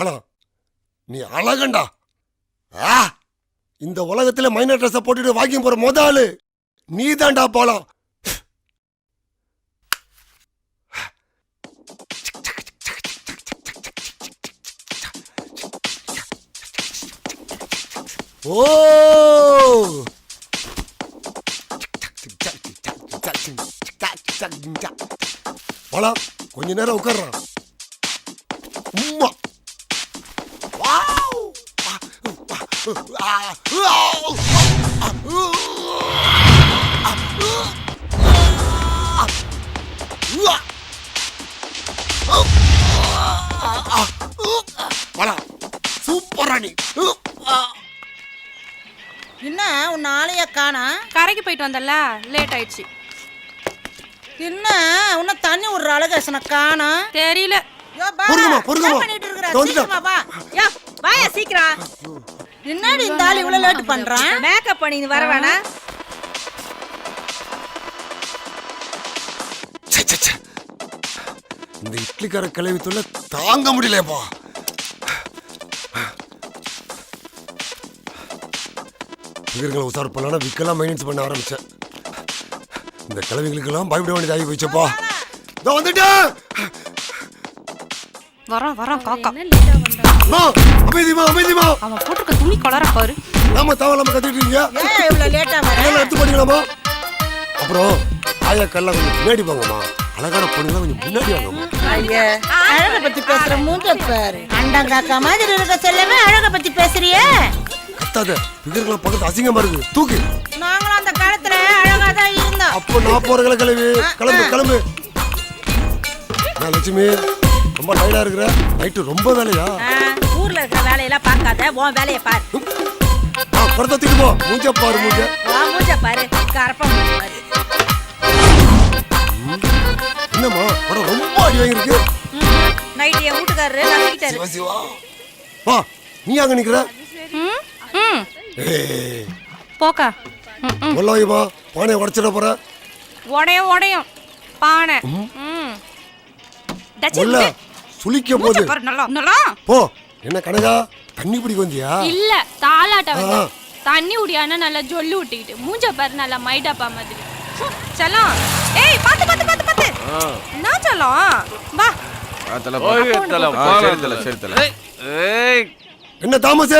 வளரும் நீ அழகண்டா. ஆ இந்த உலகத்துல மைனர் ட்ரெஸ்ஸை போட்டுட்டு வாக்கிங் போகிற முத ஆளு. நீ தாண்டா பழம். ஓ. போலாம் கொஞ்ச நேரம் உட்கார்றான் சூப்பரா நீ. என்ன உன் ஆளைய காணா? கரைக்கு போயிட்டு வந்தல லேட் ஆயிடுச்சு. என்ன உன்ன தண்ணி விடுற அழகேசனை காணா? தெரியல. பொறுங்கம்மா, பொறுங்கம்மா. பண்ணிட்டு இருக்கிற? இதோ வந்துட்டேன். சீக்கிரமா வா. யா வாயா சீக்கிரம். என்னடி இந்த ஆள் இவ்வளவு லேட் பண்றான்? மேக்கப் பண்ணி வர வேணா ச்சே, ச்சே, ச்சே. இந்த இட்லிக்கார கிளவி தொல்லை தாங்க முடியலப்பா பிகர்களை உசார் பண்ணலாம் விற்கலாம் மெயின்டெனன்ஸ் பண்ண ஆரம்பிச்சேன். இந்த கிளவிகளுக்கெல்லாம் பயப்பட வேண்டியதாகி போயிச்சப்பா இதோ வந்துட்டேன் வரோம் வரோம் காக்கா. அம்மா, அமைதிமா அமைதிமா அவன் போட்டிருக்க துணி கலர பாரு. நாம தவறாம கத்திட்டு இருக்கீங்க? ஏன் இவ்வளவு லேட்டா வர? அதெல்லாம் எடுத்து பண்ணிக்கலாமா அப்புறம் ஆயா கல்லாம் கொஞ்சம் முன்னாடி வாங்கம்மா. அழகான பொண்ணுலாம் கொஞ்சம் முன்னாடி வாங்கம்மா. ஐயா அழக பத்தி பேசுற மூஞ்ச பாரு. அண்டங்காக்கா மாதிரி இருக்க செல்லவே அழக பத்தி பேசுறியே. கத்தாத பிகர்களை பக்கத்து அசிங்கமா இருக்கு தூக்கு. நாங்களும் அந்த காலத்துல அழகா தான் இருந்தோம். அப்போ நான் போறதுல கிளம்பி. கிளம்பு கிளம்பு. நான் லட்சுமி ரொம்ப டயர்டா இருக்கிற? நைட்டு ரொம்ப வேலையா? ஊர்ல இருக்கிற வேலையெல்லாம் பார்க்காத உன் வேலையை பாரு. ஆ படத்தை தூக்கி போ. மூஞ்ச பாரு மூஞ்ச. உன் மூஞ்ச பாரு. கரப்பா மூஞ்ச பாரு. என்னம்மா படம் ரொம்ப அடி வாங்கியிருக்கு நைட்டு என் வீட்டுக்காரரு நம்பிக்கிட்டாரு சிவா சிவா. வா நீ அங்க நிக்கிற? போக்கா. ம், ம். கொல்லாயுமா பானையை உடச்சிட போற. உடையும் உடையும். பானை. கொல்ல சுளிக்க போகுது நல்லா நல்லா. போ. என்ன கனகா? தண்ணி பிடிக்க வந்தியா? இல்ல தாலாட்ட வந்து. தண்ணி உடியானா நல்லா ஜொல்லு விட்டுக்கிட்டு மூஞ்ச பாரு நல்லா மைடாப்பா மாதிரி. செல்லம். ஏய் பாத்து பாத்து பாத்து பாத்து. என்ன செல்லம்? வா. என்ன தாமஸ்?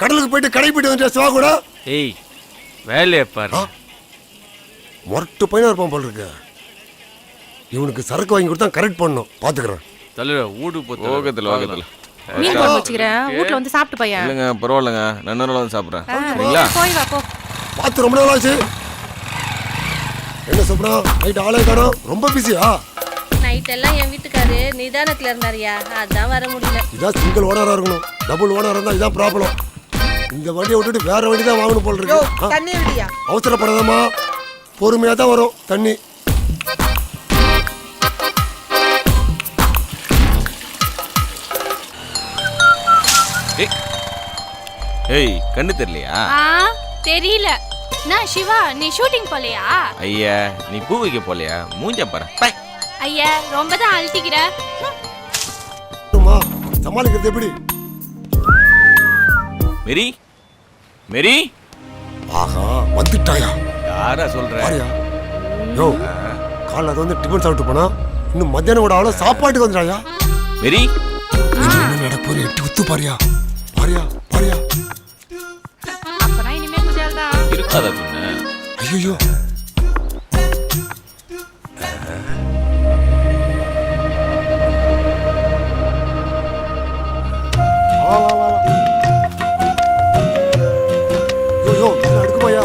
கடலுக்கு போயிட்டு கடை போயிட்டு வந்து சிவா கூட ஏய் வேலையை பாரு? மொரட்டு பையனா இருப்பான் போல இருக்கு. இவனுக்கு சரக்கு வாங்கி கொடுத்தா கரெக்ட் பண்ணும். பாத்துக்கிறேன். தலைவர் வீடு போத்து ஓகத்தில் ஓகத்தில் மீன் குழம்பு வச்சுக்கிறேன். வீட்ல வந்து சாப்பிட்டு பையன். இல்லைங்க பரவாயில்லைங்க. நான் நாள் வந்து சாப்பிட்றேன். சரிங்களா? போய் வா போ. பார்த்து ரொம்ப நாள் ஆச்சு. என்ன சொப்பனா நைட் ஆளே காணோம். ரொம்ப பிஸியா நைட் எல்லாம் என் வீட்டுக்காரு நிதானத்துல இருந்தாருயா? அதான் வர முடியல. இதான் சிங்கிள் ஓனரா இருக்கணும். டபுள் ஓனரா இருந்தா இதான் ப்ராப்ளம் இந்த வண்டியை விட்டுட்டு வேற வண்டி தான் வாங்கணும் போல இருக்கு. தண்ணி விடியா? அவசரப்படாதம்மா. பொறுமையா தான் வரும். தண்ணி. ஏய் கண்ணு தெரியலையா? ஆ தெரியல. நான் சிவா நீ ஷூட்டிங் போலையா? ஐயா நீ பூ வைக்க போலையா? மூஞ்ச பாரு. ஐயா ரொம்ப தான் அழட்டிக்கிற சமாளிக்கிறது எப்படி? மெரி மெரி. ஆஹா வந்துட்டாயா? யாரா சொல்ற? யோ காலைல அது வந்து டிஃபன் சாப்பிட்டு போனா இன்னும் மத்தியானம் கூட அவ்வளோ சாப்பாட்டுக்கு வந்துடாயா மெரி. என்ன நடப்போரு எட்டு உத்து பாரியா? பாரியா. தான் இருக்காதா சொன்ன ஐயோ ஐயோ அடுக்குமாயா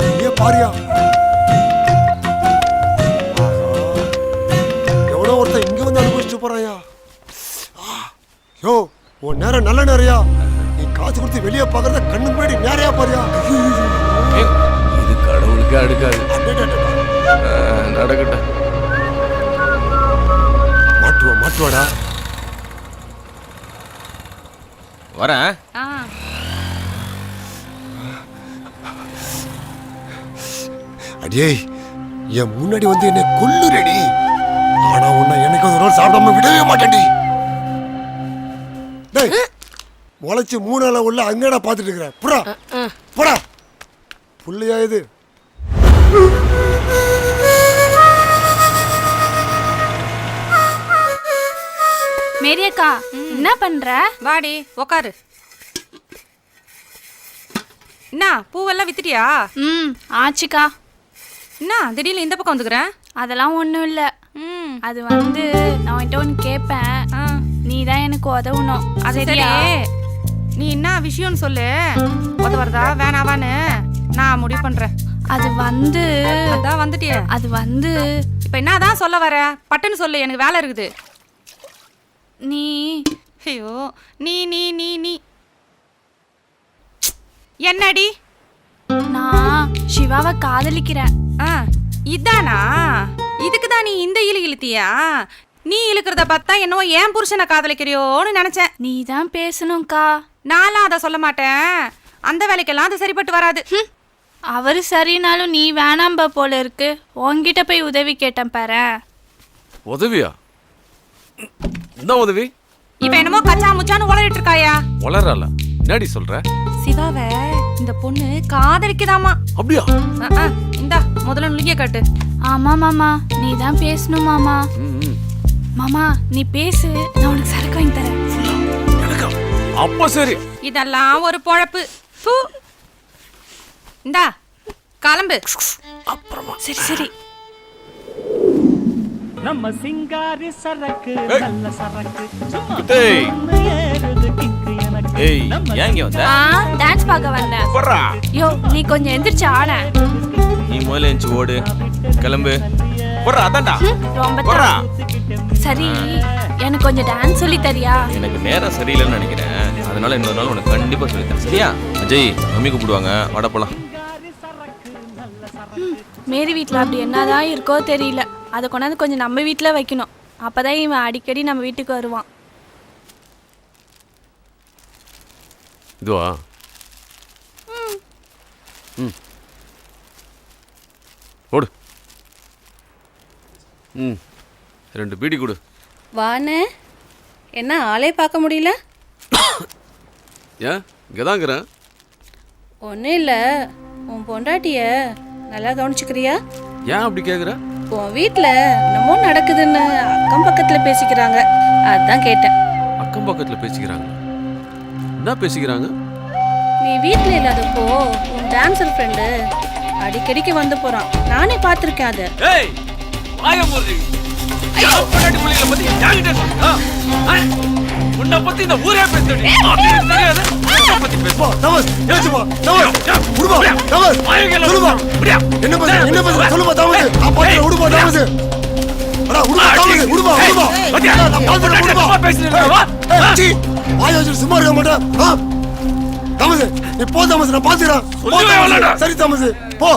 நீயே பாரியா? எவ்வளோ ஒருத்தன் இங்க வந்து அனுபவிச்சுட்டு போறாயா யோ உன் நேரம் நல்ல நேரையா நீ காசு கொடுத்து வெளியே பாக்குறத கண்ணு முன்னாடி நேரையா பாரியா? ஏய், அடடடடா. நடக்கட்டும். மாட்டுவா மாட்டுவாடா. வரேன். ஆ. அடியே என் முன்னாடி வந்து என்னை கொல்லுறடி. ஆனா உன்னை எனக்கு ஒரு நாள் சாப்பிடாம விடவே மாட்டேன்டி. முளைச்சு மூணு நாள் உள்ள அங்கடா பார்த்துட்டு இருக்கிறேன். புறா போடா புள்ளையா இது? மேரியக்கா என்ன பண்ற? வாடி உக்காரு. என்ன பூவெல்லாம் வித்துட்டியா? ம் ஆச்சுக்கா. என்ன திடீர்னு இந்த பக்கம் வந்துக்கிறேன் அதெல்லாம் ஒன்றும் இல்லை. ம். அது வந்து நான் உன்கிட்ட ஒன்று கேட்பேன் ஆ. நீ தான் எனக்கு உதவணும். சரியா? நீ என்ன விஷயம்னு சொல்லு. உதவுறதா வேணாவான்னு நான் முடிவு பண்றேன். அது வந்து அதான் வந்துட்டியே. அது வந்து இப்போ என்னதான் சொல்ல வர? பட்டுன்னு சொல்லு எனக்கு வேலை இருக்குது. நீ ஐயோ நீ நீ நீ நீ. என்னடி? நான் சிவாவை காதலிக்கிறேன். ஆ இதானா? இதுக்கு தான் நீ இந்த இழு இழுத்தியா? நீ இழுக்கிறத பார்த்தா என்னவோ ஏன் புருஷனை காதலிக்கிறியோன்னு நினைச்சேன். நீ தான் பேசணும்க்கா. நான்லாம் அதை சொல்ல மாட்டேன். அந்த வேலைக்கெல்லாம் அது சரிப்பட்டு வராது. அவரு சரினாலும் நீ வேணாம்பா போல இருக்கு. உன்கிட்ட போய் உதவி கேட்டேன் பாரு. உதவியா? என்ன உதவி? இப்ப என்னமோ கச்சா முச்சான்னு உளறிட்டு இருக்காயா? வளரால என்னடி சொல்ற? சிவாவை இந்த பொண்ணு காதலிக்குதாமா. அப்படியா? அஹ், அஹ், இந்தா முதல்ல நுழிய காட்டு. ஆமா மாமா. நீ தான் பேசணும் மாமா. ம், ம். மாமா நீ பேசு. நான் உனக்கு சரக்கு வாங்கி தரேன். எனக்கா? அப்ப சரி. இதெல்லாம் ஒரு பொழப்பு. ஃபு. இந்தா கிளம்பு சரி சரி. நம்ம சிங்காரி சரக்கு. நல்ல சரக்கு. சும்மா டேய். ஏறுது கிக்கு எனக்கு. ஏய் ஏன் இங்க வந்த? ஆ டான்ஸ் பார்க்க வந்தேன் போறா யோ நீ கொஞ்சம் எந்திரிச்சு ஆட. நீ முதல்ல எஞ்சி ஓடு. கிளம்பு. போறா அதான்டா. ரொம்ப போறா தான். சரி எனக்கு கொஞ்சம் டான்ஸ் சொல்லி தரியா? எனக்கு நேரம் சரியில்லைன்னு நினைக்கிறேன். அதனால இன்னொரு நாள் உனக்கு கண்டிப்பா சொல்லித்தரேன் சரியா? அஜய் மம்மி கூப்பிடுவாங்க. வாடா போலாம். மேரி வீட்டில் அப்படி என்னதான் இருக்கோ தெரியல. அதை கொண்டாந்து கொஞ்சம் நம்ம வீட்டில் வைக்கணும். அப்பதான் இவன் அடிக்கடி நம்ம வீட்டுக்கு வருவான். இதுவா? ம். ஓடு ம். ரெண்டு பீடி கொடு. வாண்ணே என்ன ஆளே பார்க்க முடியல? ஏன்? இங்கே தான் இருக்கிறேன் ஒன்றும் இல்லை. உன் பொண்டாட்டிய நல்லா கவனிச்சுக்கிறியா? ஏன் அப்படி கேட்குற உன் வீட்டில் என்னமோ நடக்குதுன்னு அக்கம் பக்கத்தில் பேசிக்கிறாங்க. அதான் கேட்டேன். அக்கம் பக்கத்தில் பேசிக்கிறாங்க. என்ன பேசிக்கிறாங்க? நீ வீட்டில் இல்லாதப்போ உன் டான்ஸர் ஃப்ரெண்டு அடிக்கடிக்கு வந்து போகிறான் நானே பார்த்துருக்கேன் அதை. ஏய் வாய மூடி பொண்டாட்டி புள்ளைகளை பத்தி யார்கிட்ட சொல்றா? உன்னை பத்தி இந்த ஊரே பேசுறடி தெரியாது உன்னை பத்தி பேசு. போ தமஸ் ஏச்சுப்பா தமஸ் உடுப்பா தமஸ் வாயங்களை சொல்லுப்பா முடியா என்ன பேசுற என்ன பேசுற சொல்லுப்பா தமஸ். நான் பாத்து உடுப்பா தமஸ். அடா தமஸ் உடுப்பா உடுப்பா பாத்தியா? நான் பாத்து உடுப்பா தப்பா பேசுறீங்க, வா. சீ, வாய் வச்சுட்டு சும்மா இருக்க மாட்டேன். ஆ? தமஸ் நீ போ தமஸ் நான் பாத்துக்கிறேன். சரி தமஸ் போ.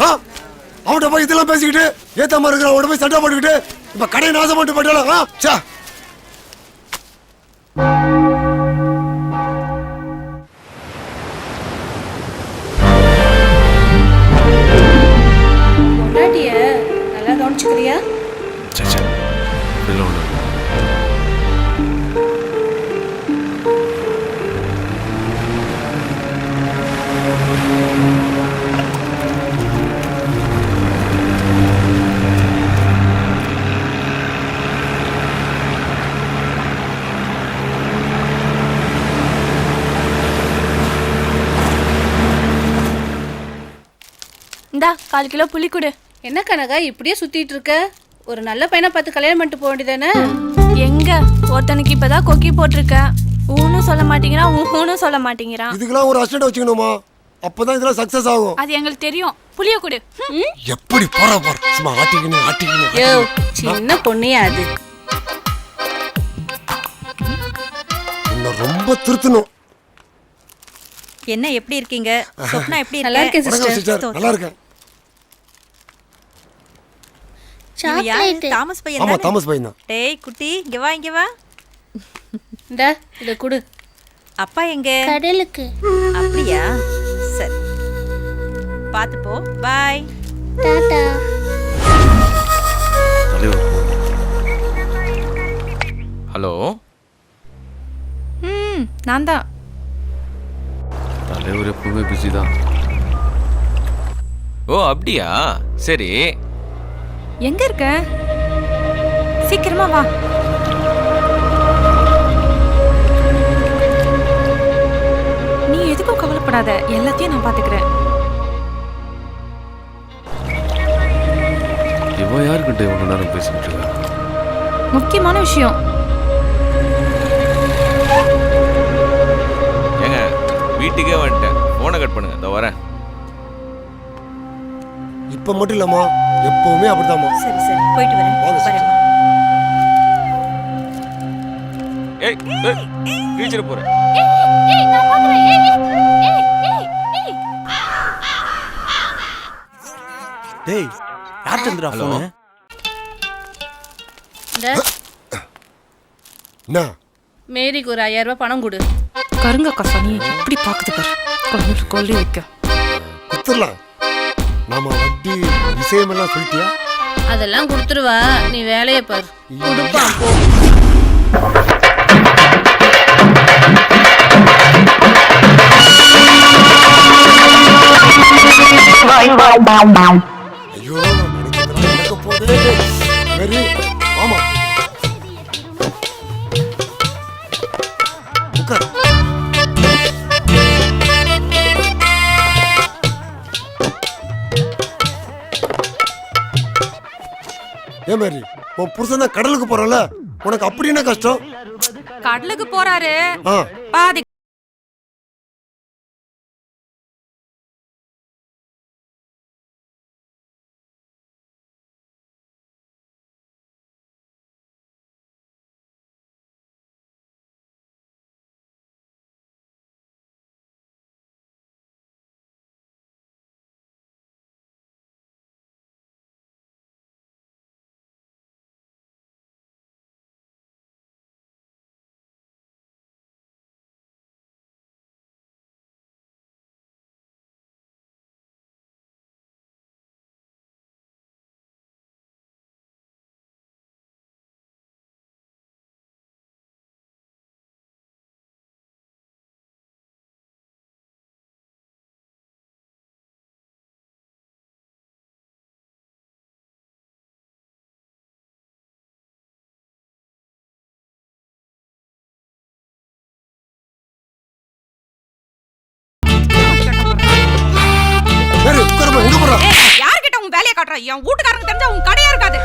ஆ? அவன்கிட்ட போய் இதெல்லாம் பேசிக்கிட்டு ஏத்த மாதிரி இருக்கிற அவன்கிட்ட போய் சண்டை போட்டுக்கிட்டு இப்ப கடையை நாசம் பண்ணிட்டு போயிட்டாளா? ஆ சே இந்தா கால் கிலோ புளி கொடு. என்ன கனகா இப்படியே சுத்திட்டு இருக்க? ஒரு நல்ல பையனை பார்த்து கல்யாணம் பண்ணிட்டு போக வேண்டியதானே? எங்க? ஒருத்தனுக்கு இப்பதான் கொக்கி போட்டிருக்கேன் ஊனும் சொல்ல மாட்டேங்கிறான் ஊனும் சொல்ல மாட்டேங்கிறான். இதுக்கெல்லாம் ஒரு அசிஸ்டன்ட் வச்சுக்கணுமா? அப்பதான் இதெல்லாம் சக்சஸ் ஆகும். அது எங்களுக்கு தெரியும். புளிய கொடு. எப்படி போற போற? சும்மா ஆட்டிக்கணும் ஆட்டிக்கணும் சின்ன பொண்ணையா அது? ரொம்ப திருத்தணும். என்ன எப்படி இருக்கீங்க? சொப்னா எப்படி நல்லா இருக்கேன் சிஸ்டர் நல்லா இருக்கேன். இவன் யாரு? தாமஸ் பையன் ஆமா தானே? தாமஸ் பையன் தான். டேய் குட்டி இங்க வா இங்க வா. இந்தா இதை கொடு. அப்பா எங்க? கடலுக்கு. அப்படியா? சரி. பாத்து போ. பாய் டாடா. தலைவர். ஹலோ? ம் நான் தான். தலைவர் எப்பவுமே பிஸி தான். ஓ அப்படியா? சரி. எங்க இருக்க? சீக்கிரமா வா. நீ எதுக்கும் கவலைப்படாத. எல்லாத்தையும் நான் பாத்துக்கிறேன். இவன் யாருக்கிட்ட இவ்வளோ நேரம் பேசிக்கிட்டு இருக்கா? முக்கியமான விஷயம். ஏங்க வீட்டுக்கே வந்துட்டேன். போனை கட் பண்ணுங்க. இதோ வரேன். இப்ப மட்டும் இல்லம்மா. எப்பவுமே அப்படிதாம்மா. சரி சரி. போயிட்டு வரேன். வரேம்மா. ஏய் ஏய் கிழிச்சிட போறேன். டேய் யார் சந்திரா ஹலோ. ஃபோனு இந்த என்ன? மேரிக்கு ஒரு ஐயாயிரம் ரூபாய் பணம் கொடு. கருங்க கசானி எப்படி பாக்குது பாரு? கொல்லு கொல்லி வைக்க. குத்துடலாம் நாம வட்டி விஷயமெல்லாம் சொல்லிட்டியா? அதெல்லாம் கொடுத்துருவா. நீ வேலையை பாரு. கொடுப்பான் போ. ஐயோ நடக்க போதே வெரி ஆமா உட்கார். ஏன் மேரி உன் புருஷன் தான் கடலுக்கு போறல உனக்கு அப்படி என்ன கஷ்டம்? கடலுக்கு போறாரு. பாதி வேலையை காட்டுற. என் வீட்டுக்காரங்க தெரிஞ்சா உன் கடையா இருக்காது.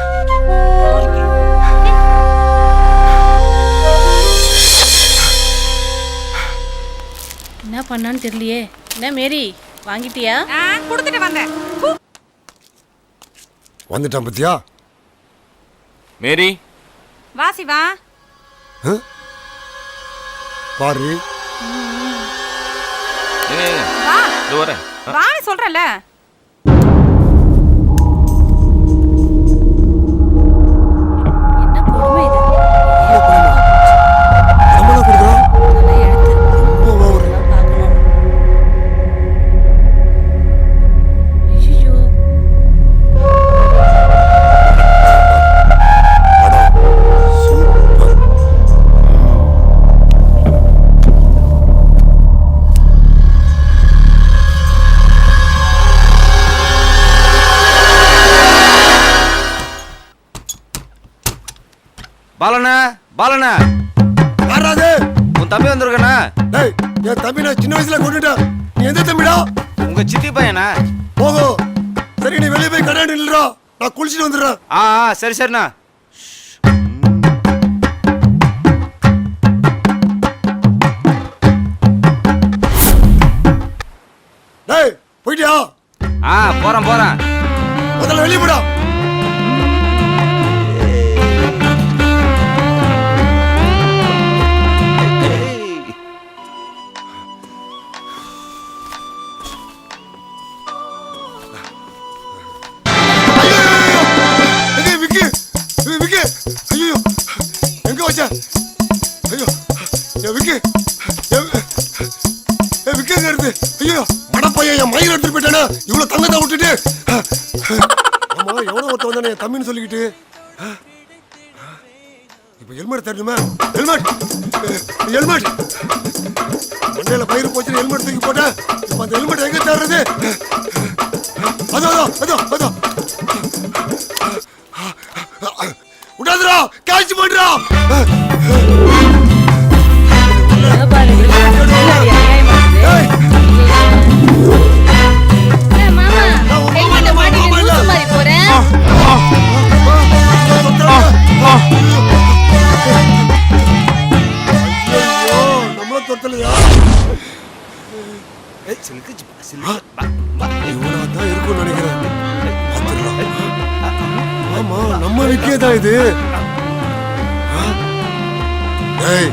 என்ன பண்ணான்னு தெரியலையே. என்ன மேரி வாங்கிட்டியா? கொடுத்துட்டு வந்தேன். வந்துட்டான் பத்தியா? மேரி. வா சிவா. பாரு. வா. சொல்றல பாலண்ணா பாலண்ணா. யாராது உன் தம்பி வந்திருக்கண்ணா டேய் என் தம்பி நான் சின்ன வயசுல கொண்டுட்டேன் நீ எந்த தம்பிடா? உங்க சித்தி பையனா? போகோ. சரி நீ வெளியே போய் கடையாண்டு நில்றா. நான் குளிச்சுட்டு வந்துடுறேன். ஆ ஆ, சரி சரிண்ணா. டேய் போயிட்டியா? ஆ போறேன் போறேன். முதல்ல வெளியே போடா. கம்மின்னு சொல்லிக்கிட்டு இப்போ ஹெல்மெட் தரணுமா? ஹெல்மெட்! ஹெல்மெட்! மண்டையில பயிர் போச்சு ஹெல்மெட் தூக்கி போட்டேன் இப்போ அந்த ஹெல்மெட் எங்க தர்றது? அதோ அதோ அதோ அதோ. விடாதுடா காய்ச்சி பண்றா சிலுக்கு இவ்வளவுதான் இருக்கும்னு நினைக்கிறேன். ஆமா நம்ம வீட்லயே தான். இது ஏய்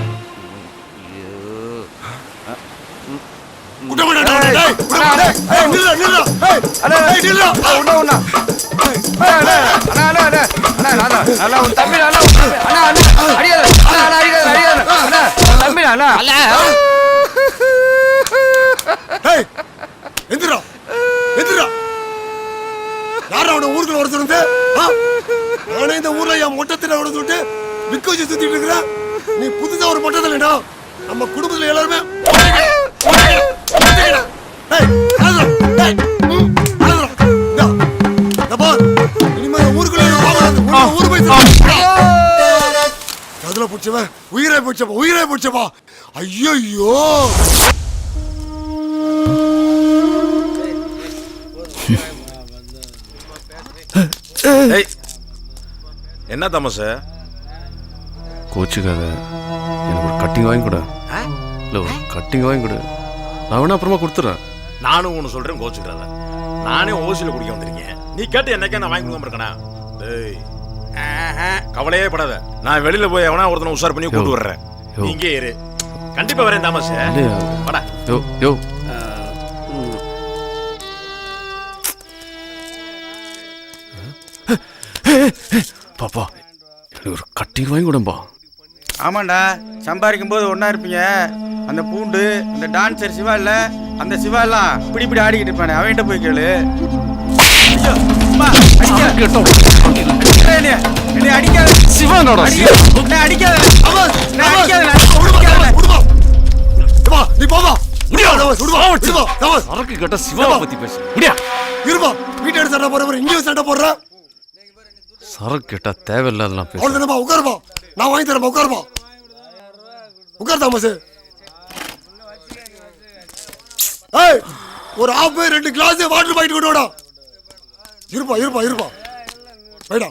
அண்ணா. ஒருத்தர் ஒருத்தருந்து நானே இந்த ஊர்ல என் மொட்டத்தில் ஒருத்துட்டு விக்க வச்சு சுத்திட்டு இருக்கிறேன். நீ புதுசா ஒரு மொட்டத்தில் இடம் நம்ம குடும்பத்தில் எல்லாருமே உயிரை பிடிச்சப்பா உயிரை பிடிச்சப்பா ஐயோ என்ன தமசு? கோச்சுக்காத. எனக்கு ஒரு கட்டிங் வாங்கி கொடு. இல்லை ஒரு கட்டிங் வாங்கி கொடு. நான் வேணா அப்புறமா கொடுத்துட்றேன் நானும் ஒன்று சொல்றேன் கோச்சுக்கிறத நானே ஓசியில் குடிக்க வந்திருக்கேன். நீ கேட்டு என்னைக்கே நான் வாங்கி கொடுக்காம இருக்கேனா டேய். ஆஹா, கவலையே படாத. நான் வெளியில போய் எவனா ஒருத்தனை உஷார் பண்ணி கூட்டு வர்றேன். இங்கே இரு. கண்டிப்பா வரேன் தாமஸ் யோ யோ. பாப்பா ஒரு கட்டிங் வாங்கி கொடுப்பா ஆமாண்டா சம்பாதிக்கும் போது ஒன்றா இருப்பீங்க. அந்த பூண்டு அந்த டான்சர் சிவா இல்ல அந்த சிவா எல்லாம் இப்படி இப்படி ஆடிக்கிட்டு இருப்பானே அவன்கிட்ட போய் கேளு. அடிக்காத. சிவானோட அடிக்காத. நீ போவா முடியா தமஸ் விடுவா விடுவா தமஸ் சரக்கு கேட்ட சிவாவை பத்தி பேசு. முடியா இருமா வீட்டோட சண்டை போடுறவர் இங்கேயும் சண்டை போடுற? சரக்கு கேட்டா தேவையில்லாதெல்லாம் பேசு அவ்வளவுதானப்பா உட்காருப்பா நான் வாங்கி தரேன் உட்காருப்பா உட்கார் தாமஸ் ஏய் ஒரு ஆஃப் ரெண்டு கிளாஸ் வாட்டர் பாக்கெட் கொண்டு வாடா. இருப்பா இருப்பா இருப்பா. போயிடா.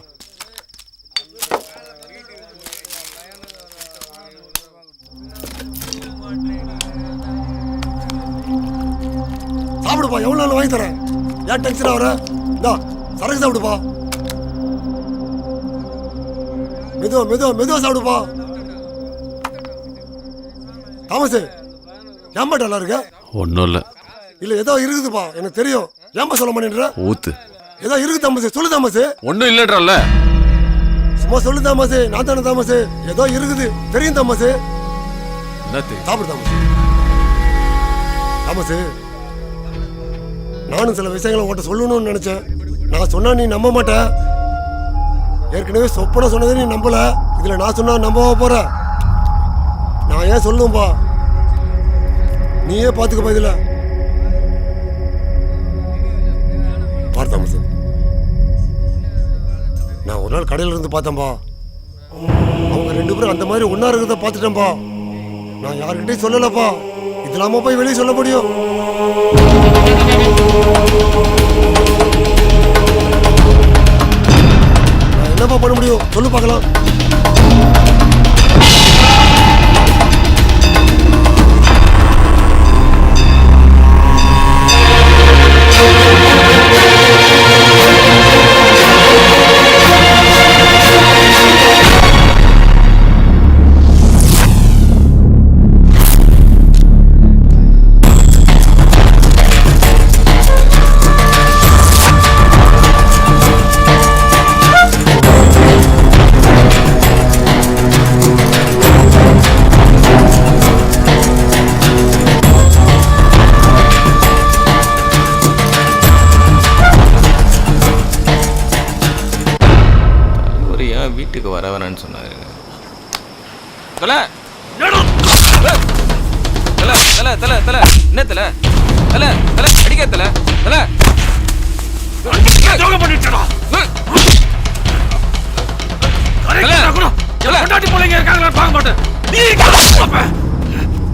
சாப்பிடுப்பா எவ்வளோ நாள் வாங்கி தரேன்? ஏன் டென்ஷன் ஆகுற? இந்தா சரக்கு சாப்பிடுப்பா. மெதுவா மெதுவா மெதுவா சாப்பிடுப்பா. தாமஸ் ஏன்பா நல்லா இருக்க? ஒன்றும் இல்லை. இல்ல ஏதோ இருக்குதுப்பா. எனக்கு தெரியும். ஏன்பா சொல்ல மாட்டேன்ற. ஊத்து. ஏதோ இருக்கு தாமஸ் சொல்லு தாமஸ் ஒன்றும் இல்லைன்றல்ல. சும்மா சொல்லு தாமஸ் நான் தானே தாமஸ் ஏதோ இருக்குது. தெரியும் தாமஸ் சாப்பிடு தாமஸ் தாமஸ் நானும் சில விஷயங்களை உன்கிட்ட சொல்லணும்னு நினைச்சேன். நான் சொன்னா நீ நம்ப மாட்ட. ஏற்கனவே சொப்பனை சொன்னதை நீ நம்பல. இதில் நான் சொன்னால் நம்பவா போகிற நான் ஏன் சொல்லும்பா நீயே பாத்துக்கப்பா இதில். பார் சார் நான் ஒரு நாள் கடையில் இருந்து பார்த்தேன்பா. அவங்க ரெண்டு பேரும் அந்த மாதிரி ஒன்றா இருக்கிறத பார்த்துட்டேன்பா. நான் யாருக்கிட்டையும் சொல்லலப்பா. இது போய் வெளியே சொல்ல முடியும். என்னப்பா பண்ண முடியும்? சொல்லு பார்க்கலாம்.